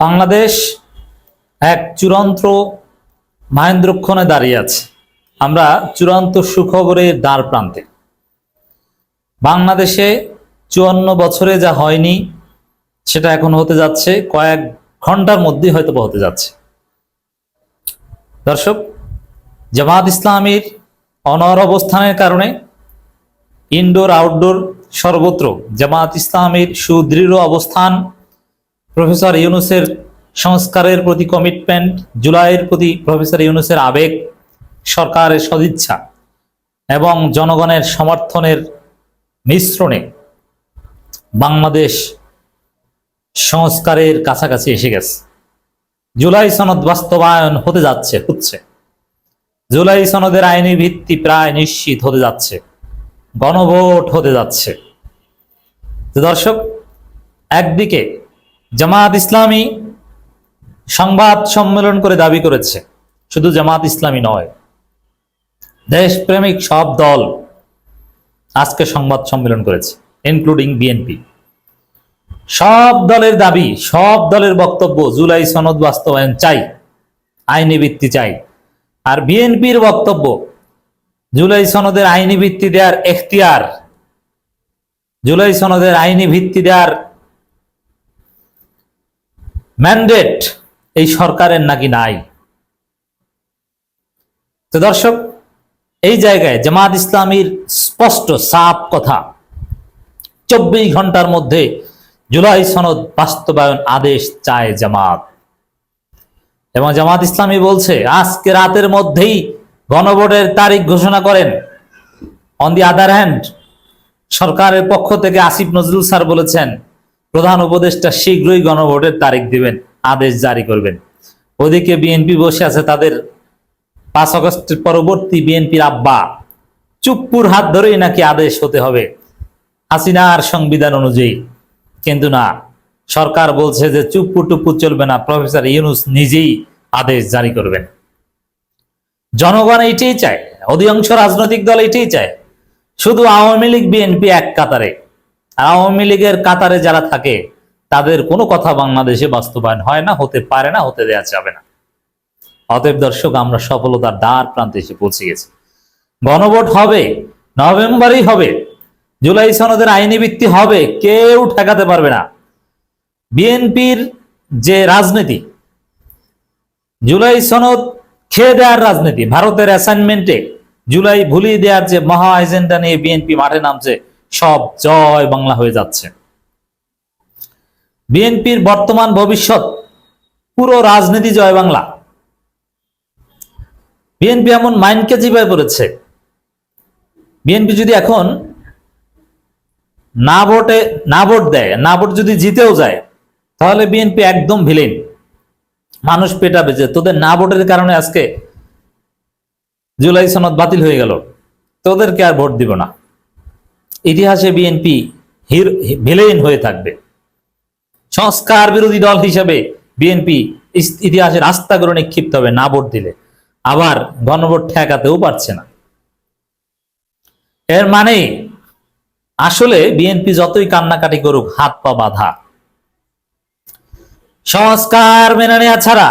বাংলাদেশ এক চূড়ান্ত মাহেন্দ্রক্ষণে দাঁড়িয়ে আছে। আমরা চূড়ান্ত সুখবরের দ্বার প্রান্তে। বাংলাদেশে চুয়ান্ন বছরে যা হয়নি, সেটা এখন হতে যাচ্ছে, কয়েক ঘণ্টার মধ্যেই হয়তো হতে যাচ্ছে। দর্শক জামাত ইসলামীর অনর অবস্থানের কারণে ইনডোর, আউটডোর সর্বত্র জামাত ইসলামীর সুদৃঢ় অবস্থান প্রফেসর ইউনুসের সংস্কারের প্রতি কমিটমেন্ট জুলাইয়ের প্রতি প্রফেসর ইউনুসের আবেগ, সরকারের সদিচ্ছা এবং জনগণের সমর্থনের মিশ্রণে বাংলাদেশ সংস্কারের কাছাকাছি এসে গেছে। জুলাই সনদ বাস্তবায়ন হতে যাচ্ছে, হচ্ছে। জুলাই সনদের আইনি ভিত্তি প্রায় নিশ্চিত হতে যাচ্ছে, গণভোট হতে যাচ্ছে। দর্শক, একদিকে জামাত ইসলামী সংবাদ সম্মেলন করে দাবি করেছে, শুধু জামাত ইসলামী নয়, দেশপ্রেমিক সব দল আজকে সংবাদ সম্মেলন করেছে ইনক্লুডিং বিএনপি সব দলের দাবি, সব দলের বক্তব্য, জুলাই সনদ বাস্তবায়ন চাই, আইনি ভিত্তি চাই। আর বিএনপির বক্তব্য, জুলাই সনদের আইনি ভিত্তি দেওয়ার এখতিয়ার, জুলাই সনদের আইনি ভিত্তি দেওয়ার ম্যান্ডেট এই সরকারের নাকি নাই? তো দর্শক, এই জায়গায় জামাত ইসলামীর স্পষ্ট সাপ কথা, চব্বিশ ঘণ্টার মধ্যে জুলাই সনদ বাস্তবায়ন আদেশ চায় জামাত। এবং জামাত ইসলামী বলছে, আজকে রাতের মধ্যেই গণভোটের তারিখ ঘোষণা করেন। অন দি আদার হ্যান্ড সরকারের পক্ষ থেকে আসিফ নজরুল স্যার বলেছেন প্রধান উপদেষ্টা শীঘ্রই গণভোটের তারিখ দিবেন, আদেশ জারি করবেন। ওদিকে বিএনপি বসে আছে তাদের পাঁচ আগস্টের পরবর্তী বিএনপির আব্বা। চুপ্পুর হাত ধরেই নাকি আদেশ হতে হবে, হাসিনার সংবিধান অনুযায়ী। কিন্তু না, সরকার বলছে যে চুপ্পু টুপ্পু চলবে না, প্রফেসর ইউনুস নিজেই আদেশ জারি করবেন। জনগণ এইটাই চায়, অধিকাংশ রাজনৈতিক দল এটাই চায়। শুধু আওয়ামী লীগ, বিএনপি এক কাতারে। আওয়ামী লীগের কাতারে যারা থাকে, তাদের কোনো কথা বাংলাদেশে বাস্তবায়ন হয় না, হতে পারে না, হতে দেওয়া যাবে না। অতএব দর্শক, আমরা সফলতার দ্বার প্রান্তে এসে পৌঁছে গেছি গণভোট হবে, নভেম্বরেই হবে, জুলাই সনদের আইনি ভিত্তি হবে, কেউ ঠেকাতে পারবে না। বিএনপির যে রাজনীতি, জুলাই সনদ খেয়ে দেওয়ার রাজনীতি, ভারতের অ্যাসাইনমেন্টে জুলাই ভুলিয়ে দেওয়ার যে মহা এজেন্ডা নিয়ে বিএনপি মাঠে নামছে সব জয় বাংলা হয়ে যাচ্ছে। বিএনপির বর্তমান ভবিষ্যৎ, পুরো রাজনীতি জয় বাংলা। বিএনপি এমন মাইন্ডকে চিপায় পড়েছে। বিএনপি যদি এখন না ভোটে, না ভোট দেয়, না ভোট যদি জিতেও যায়, তাহলে বিএনপি একদম ভিলেন। মানুষ পেটাবে যে তোদের না ভোটের কারণে আজকে জুলাই সনদ বাতিল হয়ে গেল। তোদেরকে আর ভোট দিব না। ইতিহাসে বিএনপি ভিলেন হয়ে থাকবে। সংস্কার বিরোধী দল হিসেবে বিএনপি ইতিহাসের আস্থা করে নিক্ষিপ্ত হবে, না ভোট দিলে। আবার গণভোট ঠেকাতেও পারছে না। এর মানে আসলে বিএনপি যতই কান্নাকাটি করুক, হাত পা বাধা। সংস্কার মেনে নেওয়া ছাড়া,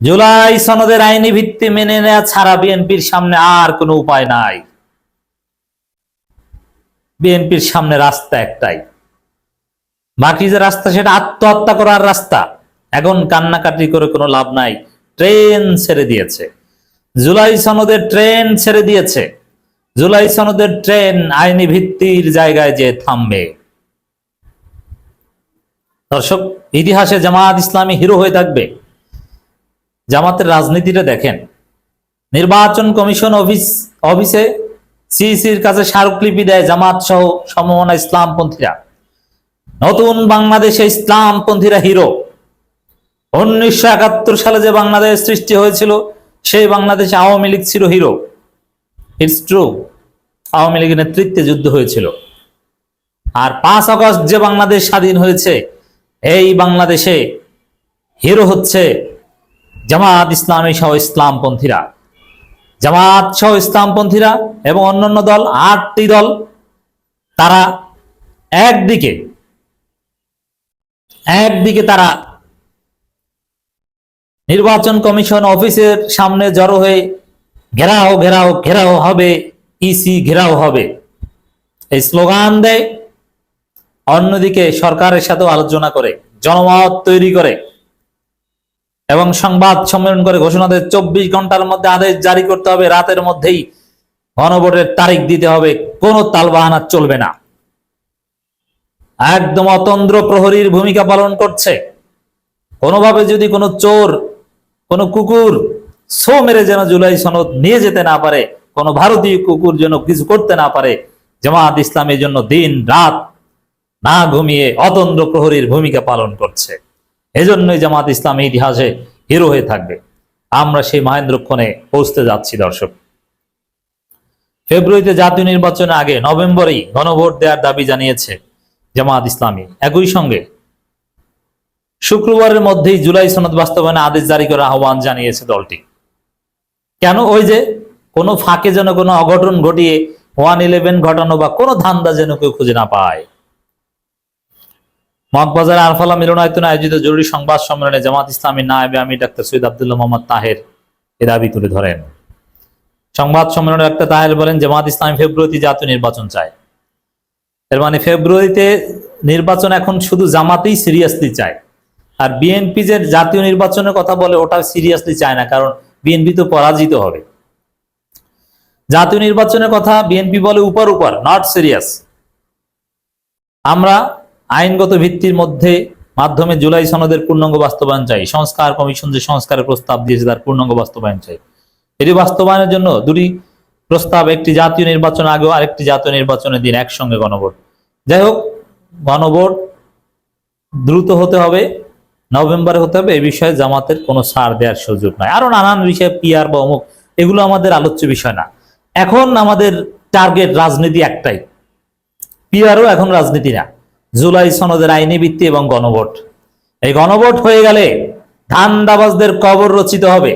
জুলাই সনদের আইনি ভিত্তি মেনে নেওয়া ছাড়া বিএনপির সামনে আর কোনো উপায় নাই। বিএনপির সামনে রাস্তা একটাই। বাকি যে রাস্তা, সেটা আত্মহত্যা করার রাস্তা। এখন কান্নাকাটি করে কোনো লাভ নাই। ট্রেন ছেড়ে দিয়েছে। জুলাই সনদের ট্রেন ছেড়ে দিয়েছে। জুলাই সনদের ট্রেন আইনি ভিত্তির জায়গায় যে থামবে। দর্শক, ইতিহাসে জামাত ইসলামী হিরো হয়ে থাকবে। জামাতের রাজনীতিটা দেখেন। নির্বাচন কমিশন অফিস, অফিসে সিইসির কাছে স্মারকলিপি দেয় জামাত সহ সমমনা ইসলামপন্থীরা। নতুন বাংলাদেশে ইসলামপন্থীরা হিরো। উনিশশো একাত্তর সালে যে বাংলাদেশ সৃষ্টি হয়েছিল, সেই বাংলাদেশে আওয়ামী লীগ ছিল হিরো। ইটস ট্রু আওয়ামী লীগের নেতৃত্বে যুদ্ধ হয়েছিল। আর পাঁচ আগস্ট যে বাংলাদেশ স্বাধীন হয়েছে, এই বাংলাদেশে হিরো হচ্ছে জামাত ইসলামী সহ ইসলামপন্থীরা। জামাত সহ ইসলামপন্থীরা এবং অন্যান্য দল, আটটি দল, তারা একদিকে একদিকে তারা নির্বাচন কমিশন অফিসের সামনে জড়ো হয়ে ঘেরাও ঘেরাও ঘেরাও হবে, ইসি ঘেরাও হবে। এই স্লোগান দেয়, অন্যদিকে সরকারের সাথেও আলোচনা করে, জনমত তৈরি করে। এবং সংবাদ সম্মেলন করে ঘোষণা দেয়, চব্বিশ ঘণ্টার মধ্যে আদেশ জারি করতে হবে। রাতের মধ্যেই গণভোটের তারিখ দিতে হবে। কোনো তালবাহানা চলবে না। একদম অতন্দ্র প্রহরীর ভূমিকা পালন করছে। কোনোভাবে যদি কোনো চোর, কোনো কুকুর সো মেরে যেন জুলাই সনদ নিয়ে যেতে না পারে, কোনো ভারতীয় কুকুর যেন কিছু করতে না পারে জামাত ইসলামের জন্য দিন রাত না ঘুমিয়ে অতন্দ্র প্রহরীর ভূমিকা পালন করছে। এজন্যই জামাত ইসলাম ইতিহাসে হিরো হয়ে থাকবে। আমরা সেই মহেন্দ্রক্ষণে পৌঁছতে যাচ্ছি, দর্শক। ফেব্রুয়ারিতে জাতীয় নির্বাচনের আগে নভেম্বরেই গণভোট দেওয়ার দাবি জানিয়েছে জামাত ইসলামী। একই সঙ্গে শুক্রবারের মধ্যেই জুলাই সনদ বাস্তবায়নে আদেশ জারি করার আহ্বান জানিয়েছে দলটি। কেন ওই যে কোনো ফাঁকে যেন কোনো অঘটন ঘটিয়ে ওয়ান ইলেভেন ঘটানো বা কোনো ধান্দা যেন কেউ খুঁজে না পায়? মগবাজার আরফালা মিলনায়তনে আয়োজিত জরুরি সংবাদ সম্মেলনে জামাত ইসলামী নায়েবে আমি ডাক্তার সৈয়দ আবদুল্লাহ মোহাম্মদ তাহের এ দাবি তুলে ধরেন। সংবাদ সম্মেলনে ডাক্তার তাহের বলেন, জামাত ইসলামী ফেব্রুয়ারিতে জাতীয় নির্বাচন চায়। এর মানে ফেব্রুয়ারিতে নির্বাচন এখন শুধু জামাতেই সিরিয়াসলি চায়। আর বিএনপি যে জাতীয় নির্বাচনের কথা বলে, ওটা সিরিয়াসলি চায় না, কারণ বিএনপি তো পরাজিত হবে। জাতীয় নির্বাচনের কথা বিএনপি বলে উপর উপর নট সিরিয়াস আমরা আইনগত ভিত্তির মধ্যে মাধ্যমে জুলাই সনদের পূর্ণাঙ্গ বাস্তবায়ন চাই। সংস্কার কমিশন যে সংস্কারের প্রস্তাব দিয়েছে তার পূর্ণাঙ্গ বাস্তবায়ন চাই। এটি বাস্তবায়নের জন্য দুটি প্রস্তাব, একটি জাতীয় নির্বাচন আগেও আরেকটি জাতীয় নির্বাচনের দিন একসঙ্গে গণভোট। যাই হোক, গণভোট দ্রুত হতে হবে, নভেম্বরে হতে হবে এই বিষয়ে জামাতের কোনো সার দেওয়ার সুযোগ নাই। আরও নানান বিষয়ে পিয়ার বা অমুক, এগুলো আমাদের আলোচ্য বিষয় না। এখন আমাদের টার্গেট রাজনীতি একটাই। পিয়ারও এখন রাজনীতি না। জুলাই সনদের আইনি ভিত্তি এবং গণভোট। এই গণভোট হয়ে গেলে ধান্দাবাজদের কবর রচিত হবে।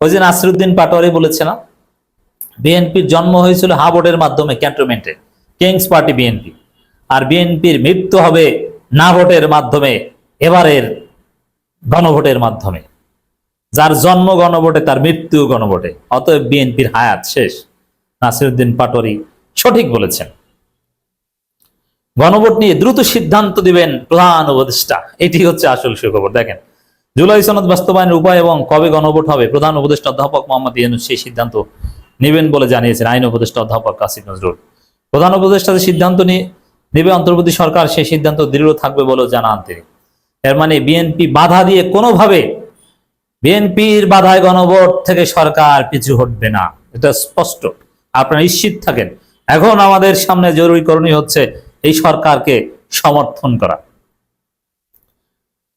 ওই যে নাসিরুদ্দিন পাটোয়ারি বলেছে না বিএনপির জন্ম হয়েছিল হাবোর্ডের মাধ্যমে ক্যান্টনমেন্টে, কিংস পার্টি বিএনপি। আর বিএনপির মৃত্যু হবে না ভোটের মাধ্যমে, এবারের গণভোটের মাধ্যমে। যার জন্ম গণভোটে, তার মৃত্যু গণভোটে। অতএব বিএনপির হায়াত শেষ। নাসিরুদ্দিন পাটোয়ারি সঠিক বলেছেন। গণভোট নিয়ে দ্রুত সিদ্ধান্ত দিবেন প্রধান উপদেষ্টা। এটি হচ্ছে আসল সুখবর। দেখেন, জুলাই সনদ বাস্তবায়নের উপায় এবং কবে গণভোট হবে প্রধান উপদেষ্টা অধ্যাপক মোহাম্মদ ইউনূস সেই সিদ্ধান্ত নেবেন বলে জানিয়েছেন আইন উপদেষ্টা অধ্যাপক কাসিম নজরুল। প্রধান উপদেষ্টা যে সিদ্ধান্ত নিয়ে নেবে অন্তর্বর্তী সরকার সেই সিদ্ধান্ত দৃঢ় থাকবে বলেও জানান তিনি। এর মানে বিএনপি বাধা দিয়ে কোনোভাবে বিএনপির বাধায় গণভোট থেকে সরকার পিছু হটবে না। এটা স্পষ্ট। আপনারা নিশ্চিত থাকেন। এখন আমাদের সামনে জরুরি করণীয় হচ্ছে এই সরকারকে সমর্থন করা।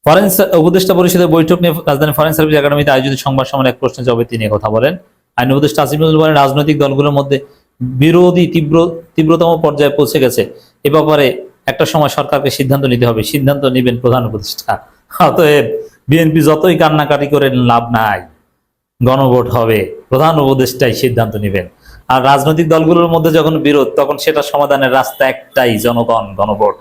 ফরেন সা- উপদেষ্টা পরিষদের বৈঠক নিয়ে রাজধানী ফরেন সার্ভিস একাডেমিতে আয়োজিত সংবাদ সম্মেলনে এক প্রশ্নের জবাবে তিনি কথা বলেন, আইন উপদেষ্টা আসিফুল বলেন, রাজনৈতিক দলগুলোর মধ্যে বিরোধী তীব্র, তীব্রতম পর্যায়ে পৌঁছে গেছে। এ ব্যাপারে একটা সময় সরকারকে সিদ্ধান্ত নিতে হবে। সিদ্ধান্ত নেবেন প্রধান উপদেষ্টা। অতএব বিএনপি যতই কান্নাকাটি করে, লাভ নাই। গণভোট হবে। প্রধান উপদেষ্টাই সিদ্ধান্ত নেবেন। আর রাজনৈতিক দলগুলোর মধ্যে যখন বিরোধ তখন সেটা সমাধানের রাস্তা একটাই জনগণ গণভোট।